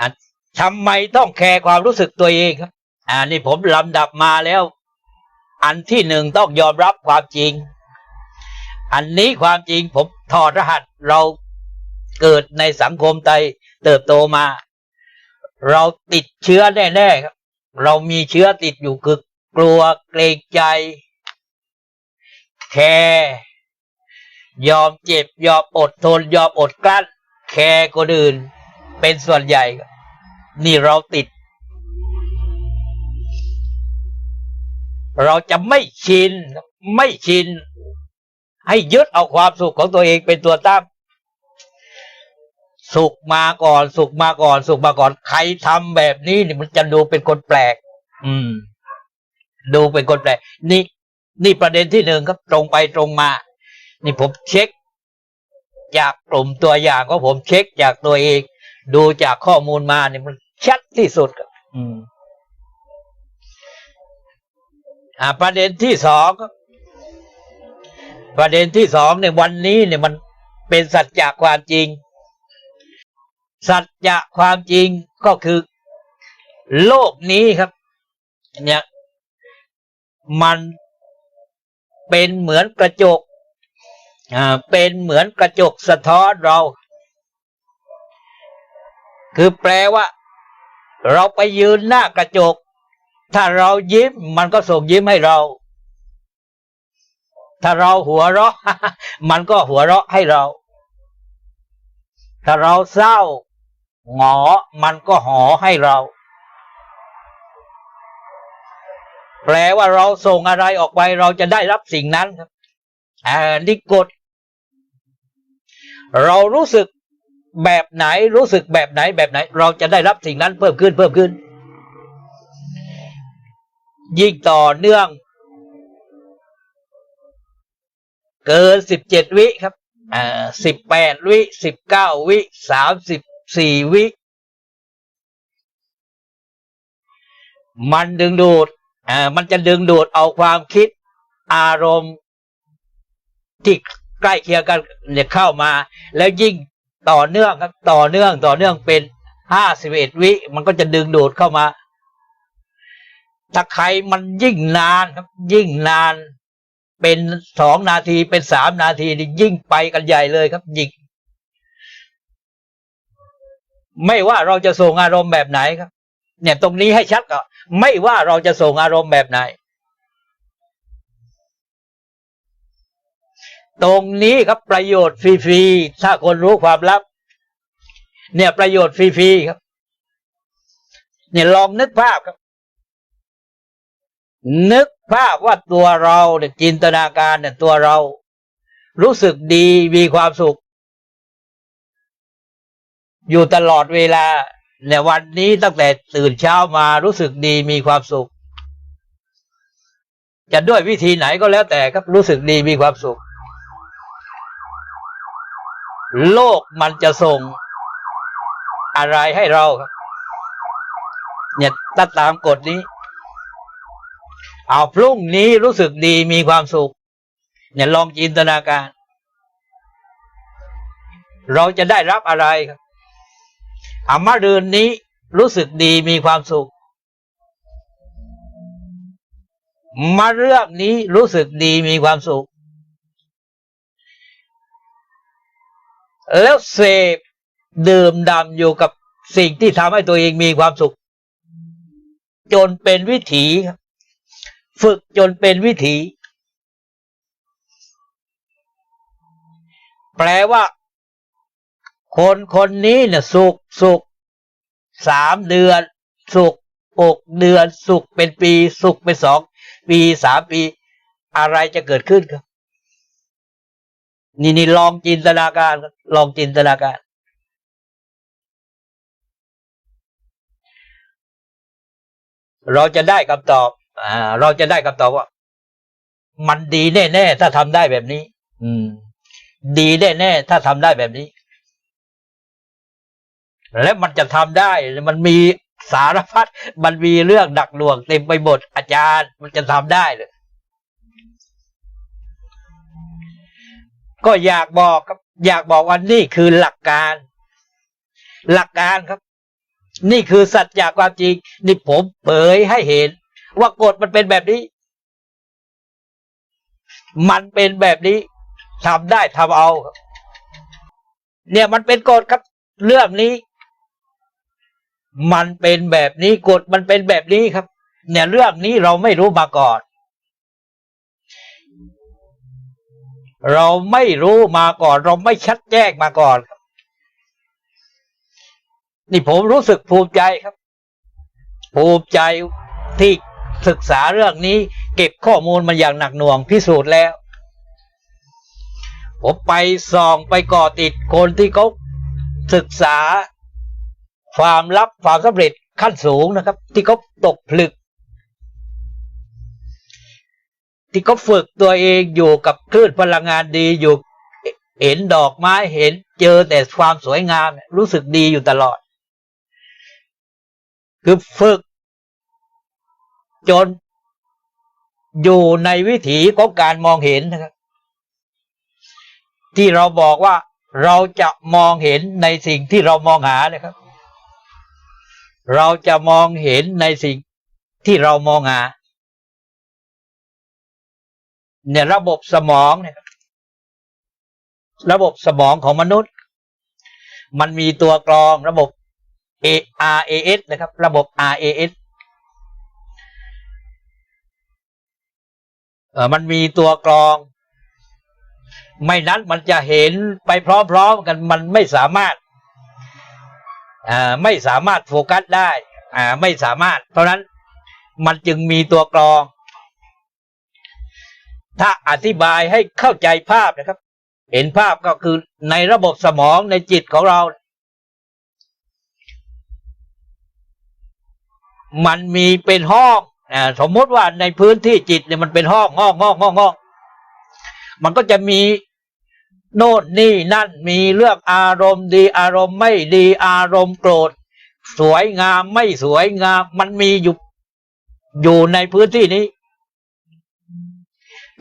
อะทำไมต้องแคร์ความรู้สึกตัวเองครับอ่านี่ผมลำดับมาแล้ว อันที่หนึ่งต้องยอมรับความจริง อันนี้ความจริงผมถอดรหัสเราเกิดในสังคมไทยเติบโตมา เราติดเชื้อแน่ๆครับ เรามีเชื้อติดอยู่คือกลัวเกรงใจ แคร์ยอมเจ็บ ยอมอดทน ยอมอดกลั้น แคร์คนอื่น เป็นส่วนใหญ่ นี่เราติด เราจะไม่ชิน ไม่ชิน ให้ยึดเอาความสุขของตัวเองเป็นตัวตั้งสุขมาก่อน สุขมาก่อน สุขมาก่อน ใครทำแบบนี้นี่มันจะดูเป็นคนแปลก อืม ดูเป็นคนแปลก นี่ นี่ประเด็นที่หนึ่งครับตรงไปตรงมา นี่ผมเช็ค จากกลุ่มตัวอย่างของผมเช็คจากตัวเอง ดูจากข้อมูลมาเนี่ยมันชัดที่สุดครับอืมอ่า ประเด็นที่สองครับประเด็นที่สองในยวันนี้เนี่ยมันเป็นสัจจะความจริง สัจจะความจริงก็คือ โลกนี้ครับ เนี่ย มันเป็นเหมือนกระจก อ่า เป็นเหมือนกระจกสะท้อนเรา คือแปลว่า เราไปยืนหน้ากระจก ถ้าเรายิ้มมันก็ส่งยิ้มให้เรา ถ้าเราหัวเราะ มันก็หัวเราะให้เรา ถ้าเราเศร้าหงอ มันก็หอให้เรา แปลว่าเราส่งอะไรออกไปเราจะได้รับสิ่งนั้นครับอ่านี่กฎเรารู้สึก แบบไหนรู้สึกแบบไหนแบบไหน เราจะได้รับสิ่งนั้นเพิ่มขึ้นเพิ่มขึ้น ยิ่งต่อเนื่อง เกินสิบเจ็ดวิครับอ่าสิบแปดวิสิบเก้าวิสามสิบสี่วิ มันดึงดูดอ่ามันจะดึงดูดเอาความคิดอารมณ์ที่ใกล้เคียงกันเนี่ยเข้ามา แล้วยิ่ง ต่อเนื่องครับต่อเนื่องต่อเนื่องเป็นห้าสิบเอ็ดวิ มันก็จะดึงดูดเข้ามาถ้าใครมันยิ่งนานครับ ยิ่งนาน เป็นสองนาทีเป็นสามนาทีนี่ยิ่งไปกันใหญ่เลยครับยิ่งไม่ว่าเราจะส่งอารมณ์แบบไหนครับ เนี่ย ตรงนี้ให้ชัดก่อนไม่ว่าเราจะส่งอารมณ์แบบไหน ตรงนี้ครับประโยชน์ฟรีๆถ้าคนรู้ความลับ เนี่ยประโยชน์ฟรีๆครับ เนี่ยลองนึกภาพครับ นึกภาพว่าตัวเราเนี่ยจินตนาการเนี่ยตัวเรา รู้สึกดีมีความสุข อยู่ตลอดเวลาเนี่ยวันนี้ตั้งแต่ตื่นเช้ามารู้สึกดีมีความสุข จะด้วยวิธีไหนก็แล้วแต่ครับรู้สึกดีมีความสุข โลกมันจะส่งอะไรให้เราเนี่ยถ้าตามกฎนี้ เอาพรุ่งนี้รู้สึกดีมีความสุข เนี่ยลองจินตนาการ เราจะได้รับอะไรครับอามารือนนี้รู้สึกดีมีความสุข มาเรื่องนี้รู้สึกดีมีความสุข แล้วเสพดื่มดำอยู่กับสิ่งที่ทำให้ตัวเองมีความสุข จนเป็นวิถี ฝึกจนเป็นวิถี แปลว่า คนคนนี้เนี่ยสุขสุขสามเดือน สุขหกเดือน สุขเป็นปี สุขเป็นสองปีสามปี อะไรจะเกิดขึ้นครับ นี่นี่ลองจินตนาการครับลองจินตนาการ เราจะได้คำตอบอ่าเราจะได้คำตอบว่า มันดีแน่ๆถ้าทำได้แบบนี้ อืม ดีแน่ๆถ้าทำได้แบบนี้ และมันจะทำได้ มันมีสารพัดมันมีเรื่องดักหน่วงเต็มไปหมดอาจารย์ มันจะทำได้เลย ก็อยากบอกครับ อยากบอกว่านี่คือหลักการ หลักการครับ นี่คือสัจจะความจริงนี่ผมเผยให้เห็น ว่ากฎมันเป็นแบบนี้ มันเป็นแบบนี้ทำได้ทำเอาครับ เนี่ยมันเป็นกฎครับ เรื่องนี้ มันเป็นแบบนี้กฎมันเป็นแบบนี้ครับ เนี่ยเรื่องนี้เราไม่รู้มาก่อน เราไม่รู้มาก่อน เราไม่ชัดแจ้งมาก่อนนี่ผมรู้สึกภูมิใจครับ ภูมิใจที่ศึกษาเรื่องนี้ เก็บข้อมูลมันอย่างหนักหน่วงพิสูจน์แล้ว ผมไปส่องไปก่อติดคนที่เขาศึกษาความลับความสำเร็จขั้นสูงนะครับ ที่เขาตกผลึก ที่เขาฝึกตัวเองอยู่กับคลื่นพลังงานดีอยู่ เห็นดอกไม้เห็นเจอแต่ความสวยงามรู้สึกดีอยู่ตลอด คือฝึก จนอยู่ในวิถีของการมองเห็นนะครับ ที่เราบอกว่าเราจะมองเห็นในสิ่งที่เรามองหานะครับ เราจะมองเห็นในสิ่งที่เรามองหา เนี่ยระบบสมองเนี่ยระบบสมองของมนุษย์ มันมีตัวกรองระบบ R A S นะครับ ระบบ R A S เออมันมีตัวกรอง ไม่นั้นมันจะเห็นไปพร้อมๆกันมันไม่สามารถอ่าไม่สามารถโฟกัสได้อ่าไม่สามารถ เพราะนั้นมันจึงมีตัวกรอง ถ้าอธิบายให้เข้าใจภาพนะครับ เห็นภาพก็คือในระบบสมองในจิตของเรา มันมีเป็นห้องอสมมติว่าในพื้นที่จิตเนี่ยมันเป็นห้องห้องห้องห้องห้องมันก็จะมีโน่นนี่นั่นมีเรื่องอารมณ์ดีอารมณ์ไม่ดีอารมณ์โกรธ สวยงามไม่สวยงาม มันมีอยู่อยู่ในพื้นที่นี้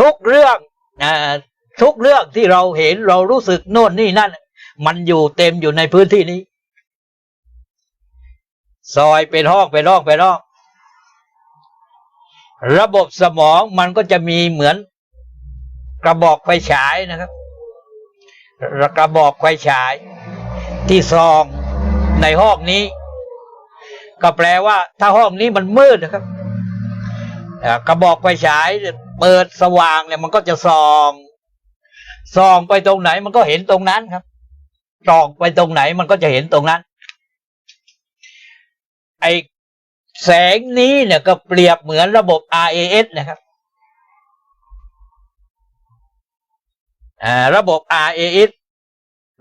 ทุกเรื่องอ่าทุกเรื่องที่เราเห็นเรารู้สึกโน่นนี่นั่น มันอยู่เต็มอยู่ในพื้นที่นี้ ซอยเป็นห้องเป็นห้องเป็นห้องระบบสมองมันก็จะมีเหมือนกระบอกไฟฉายนะครับ กระบอกไฟฉาย ที่ซองในห้องนี้ ก็แปลว่า ถ้าห้องนี้มันมืดนะครับอ่ากระบอกไฟฉาย เปิดสว่างเนี่ยมันก็จะส่องส่องไปตรงไหนมันก็เห็นตรงนั้นครับส่องไปตรงไหนมันก็จะเห็นตรงนั้น ไอแสงนี้เนี่ยก็เปรียบเหมือนระบบ RAS นะครับอ่าระบบ RAS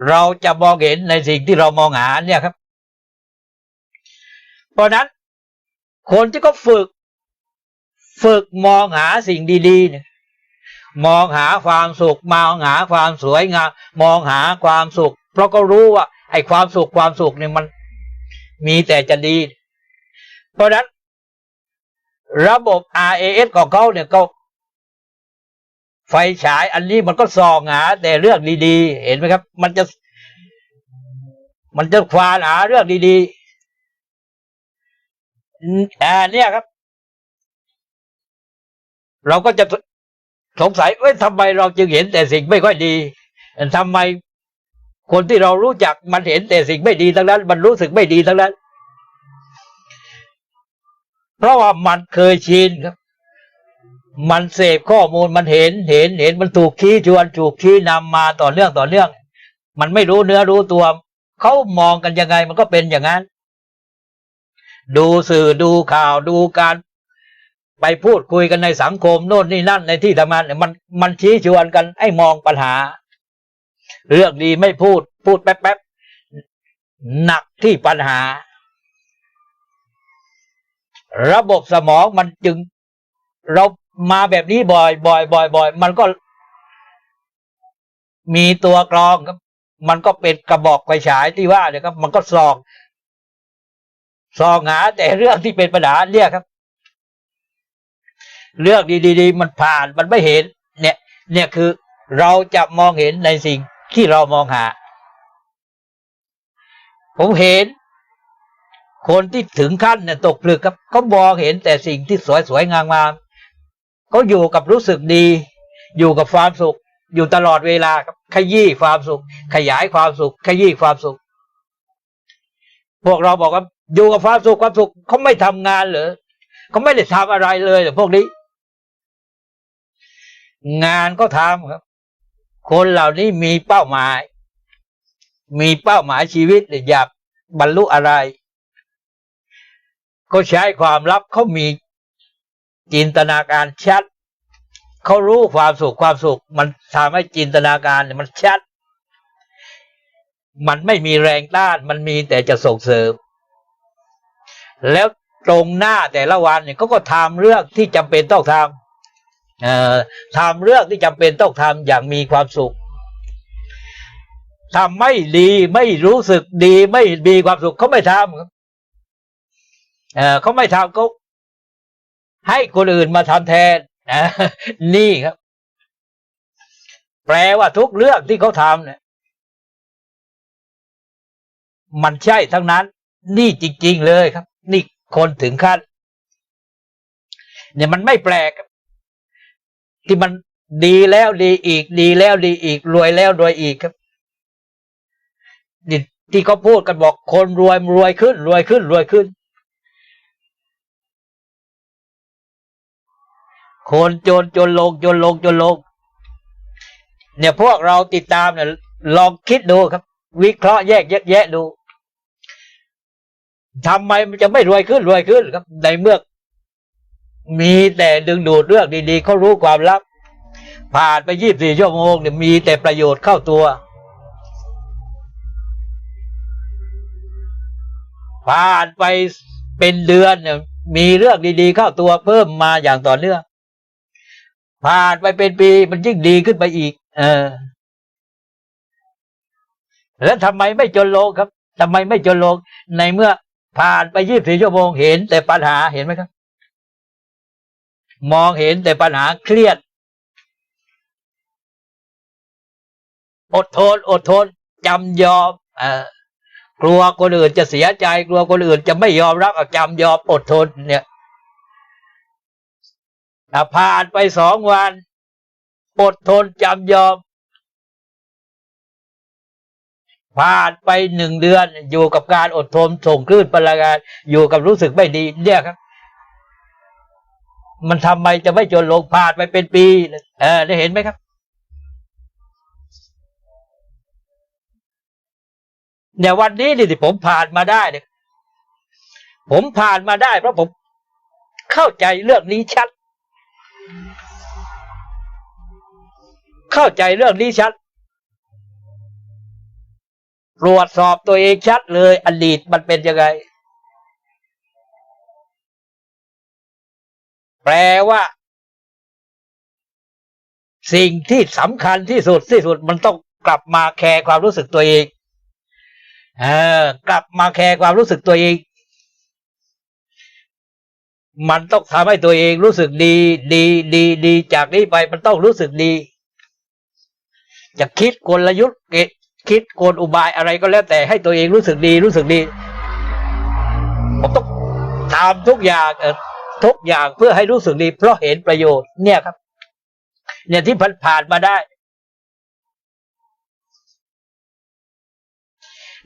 เราจะมองเห็นในสิ่งที่เรามองหาเนี่ยครับ เพราะนั้น คนที่เขาฝึก ฝึกมองหาสิ่งดีๆเนี่ยมองหาความสุขมองหาความสวยงามมองหาความสุข เพราะก็รู้ว่า ไอ้ความสุขความสุขเนี่ยมันมีแต่จะดี เพราะนั้น ระบบ RAS ของเขาเนี่ยก็ไฟฉายอันนี้มันก็ส่องหาแต่เรื่องดีๆ เห็นไหมครับ มันจะ มันจะควานหาเรื่องดีๆอ่าเนี่ยครับ เราก็จะสงสัยเอ้ยทำไมเราจึงเห็นแต่สิ่งไม่ค่อยดีทำไมคนที่เรารู้จักมันเห็นแต่สิ่งไม่ดีทั้งนั้น มันรู้สึกไม่ดีทั้งนั้น เพราะว่ามันเคยชินครับ มันเสพข้อมูลมันเห็นเห็นเห็นมันถูกชี้ชวนถูกชี้นำมาต่อเนื่องต่อเนื่อง มันไม่รู้เนื้อรู้ตัวเขามองกันยังไงมันก็เป็นอย่างนั้น ดูสื่อดูข่าวดูการ ไปพูดคุยกันในสังคมโน่นนี่นั่นในที่ทำงานเนี่ยมันมันชี้ชวนกันให้มองปัญหา เรื่องดีไม่พูด พูดแป๊บๆหนักที่ปัญหา ระบบสมองมันจึง เรามาแบบนี้บ่อยบ่อยบ่อยบ่อยมันก็ มีตัวกรองครับ มันก็เป็นกระบอกไฟฉายที่ว่าเนี่ยครับ มันก็ส่องส่องหาแต่เรื่องที่เป็นปัญหาเนี่ยครับ เรื่องดีๆ มันผ่านมันไม่เห็น เนี่ย เนี่ยคือเราจะมองเห็นในสิ่งที่เรามองหา ผมเห็น คนที่ถึงขั้นเนี่ยตกผลึกครับเขามองเห็นแต่สิ่งที่สวยๆงามๆเขาอยู่กับรู้สึกดี อยู่กับความสุข อยู่ตลอดเวลาครับขยี้ความสุข ขยายความสุข ขยี้ความสุข พวกเราบอกว่าอยู่กับความสุขความสุขเขาไม่ทำงานเหรอเขาไม่ได้ทำอะไรเลยเหรอพวกนี้ งานก็ทำครับ คนเหล่านี้มีเป้าหมาย มีเป้าหมายชีวิตอยากบรรลุอะไร ก็ใช้ความลับเขามีจินตนาการชัดเขารู้ความสุขความสุข มันทำให้จินตนาการมันชัด มันไม่มีแรงต้าน มันมีแต่จะส่งเสริม แล้วตรงหน้าแต่ละวันเนี่ยเขาก็ทำเรื่องที่จำเป็นต้องทำ ทำเรื่องที่จำเป็นต้องทำอย่างมีความสุขทำไม่ดีไม่รู้สึกดีไม่มีความสุขเขาไม่ทำเขาไม่ทำเขาให้คนอื่นมาทำแทนนะนี่ครับ แปลว่าทุกเรื่องที่เขาทำเนี่ยมันใช่ทั้งนั้น นี่จริง ๆ เลยครับ นี่คนถึงขั้นเนี่ยมันไม่แปลกครับ ที่มันดีแล้วดีอีก ดีแล้วดีอีก รวยแล้วรวยอีกครับนี่ที่เขาพูดกันบอกคนรวยรวยขึ้น รวยขึ้น รวยขึ้น คนจนจนลงจนลงจนลง เนี่ยพวกเราติดตามเนี่ยลองคิดดูครับ วิเคราะห์แยกแยะแยะดูทำไมมันจะไม่รวยขึ้นรวยขึ้นครับ ในเมื่อ มีแต่ดึงดูดเรื่องดีๆเขารู้ความลับ ผ่านไปยี่บสี่ชั่วโมงเนี่ยมีแต่ประโยชน์เข้าตัว ผ่านไปเป็นเดือนเนี่ยมีเรื่องดีๆเข้าตัวเพิ่มมาอย่างต่อเนื่องผ่านไปเป็นปีมันยิ่งดีขึ้นไปอีก เออ แล้วทำไมไม่จนโลงครับทำไมไม่จนโลงในเมื่อผ่านไปยี่บสี่ชั่วโมงเห็นแต่ปัญหาเห็นไหมครับ มองเห็นแต่ปัญหาเครียด อดทน อดทนจำยอมอกลัวคนอื่นจะเสียใจ กลัวคนอื่นจะไม่ยอมรับจำยอมอดทนเนี่ยถ้าผ่านไปสองวัน อดทนจำยอม ผ่านไปหนึ่งเดือน อยู่กับการอดทนส่งคลื่นพลังงานอยู่กับรู้สึกไม่ดีเนี่ยครับ มันทำไมจะไม่จนลงผ่านไปเป็นปีเออได้เห็นไหมครับ เนี่ยวันนี้นี่ที่ผมผ่านมาได้เนี่ยผมผ่านมาได้เพราะผมเข้าใจเรื่องนี้ชัด เข้าใจเรื่องนี้ชัด ตรวจสอบตัวเองชัดเลย อดีตมันเป็นยังไง แปลว่า สิ่งที่สำคัญที่สุดที่สุดมันต้องกลับมาแคร์ความรู้สึกตัวเองเออกลับมาแคร์ความรู้สึกตัวเอง มันต้องทำให้ตัวเองรู้สึกดี ดีดีดีจากนี้ไปมันต้องรู้สึกดี จะคิดกลยุทธ์คิดกลอุบายอะไรก็แล้วแต่ให้ตัวเองรู้สึกดี รู้สึกดี ผมต้องทำทุกอย่างเออ ทุกอย่างเพื่อให้รู้สึกดี เพราะเห็นประโยชน์เนี่ยครับ เนี่ยที่ผ่านมาได้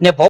เนี่ยผม